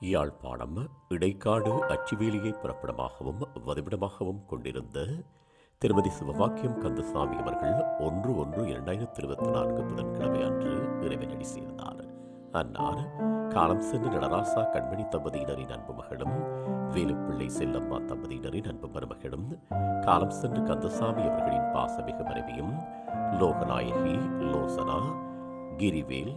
யாழ்ப்பாணம் இடைக்காடு அச்சுவேலியை புறப்படமாகவும் வதிவிடமாகவும் கொண்டிருந்த திருமதி சிவவாக்கியம் கந்தசாமி அவர்கள் ஒன்று ஒன்று இரண்டாயிரத்தி இருபத்தி நான்கு புதன்கிழமை அன்று இறைவனடி சேர்ந்தார். அன்னார் காலம் சென்ற நடராசா கண்மணி தம்பதியினரின் அன்பு மகளும் வேலுப்பிள்ளை செல்லம்மா தம்பதியினரின் அன்பு மருமகளும் காலம் சென்று கந்தசாமி அவர்களின் பாசமிகு மனைவியும் லோகநாயகி லோசனா கிரிவேல்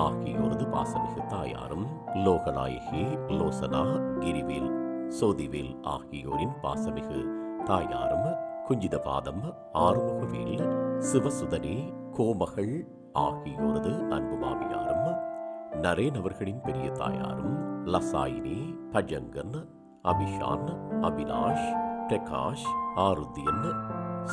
ஆகியோரது பாசமிகு தாயாரும் லோகநாயகி லோசனா கிரிவேல் சோதிவேல் ஆகியோரின் பாசமிகு தாயாரும் குஞ்சிதபாதம் ஆறுமுகவேல் சிவசுதனி கோமகள் ஆகியோரது அன்பு மாமியாரும் நரேன் அவர்களின் பெரிய தாயாரும் லசாயினி பஜங்கன் அபிஷான் அபிலாஷ் பிரகாஷ் ஆருத்யன்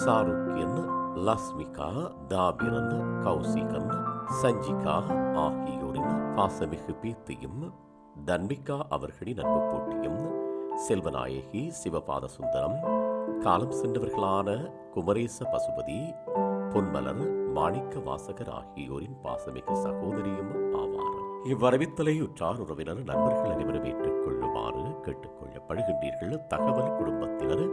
சாருக்கியன் லஸ்மிகா தாபிரன் கௌசிகன் சஞ்சிகா ஆகியோரின் பாசமிகு பீர்த்தியும் தன்மிகா அவர்களின் அன்பு போட்டியும் செல்வநாயகி சிவபாத சுந்தரம் காலம் சென்றவர்களான குமரேச பசுபதி பொன்மலர் மாணிக்க வாசகர் ஆகியோரின் பாசமிகு சகோதரியும் ஆவார். இவ்வரவித்தலை உற்றார் உறவினர் நண்பர்கள் அனைவரும் ஏற்றுக் கொள்ளுமாறு கேட்டுக்கொள்ளப்படுகின்றீர்கள் தகவல் குடும்பத்தினர்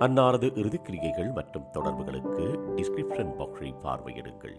அன்னாரது இறுதிக்கிரியைகள் மற்றும் தொடர்புகளுக்கு டிஸ்கிரிப்ஷன் பாக்ஸை பார்வையிடுங்கள்.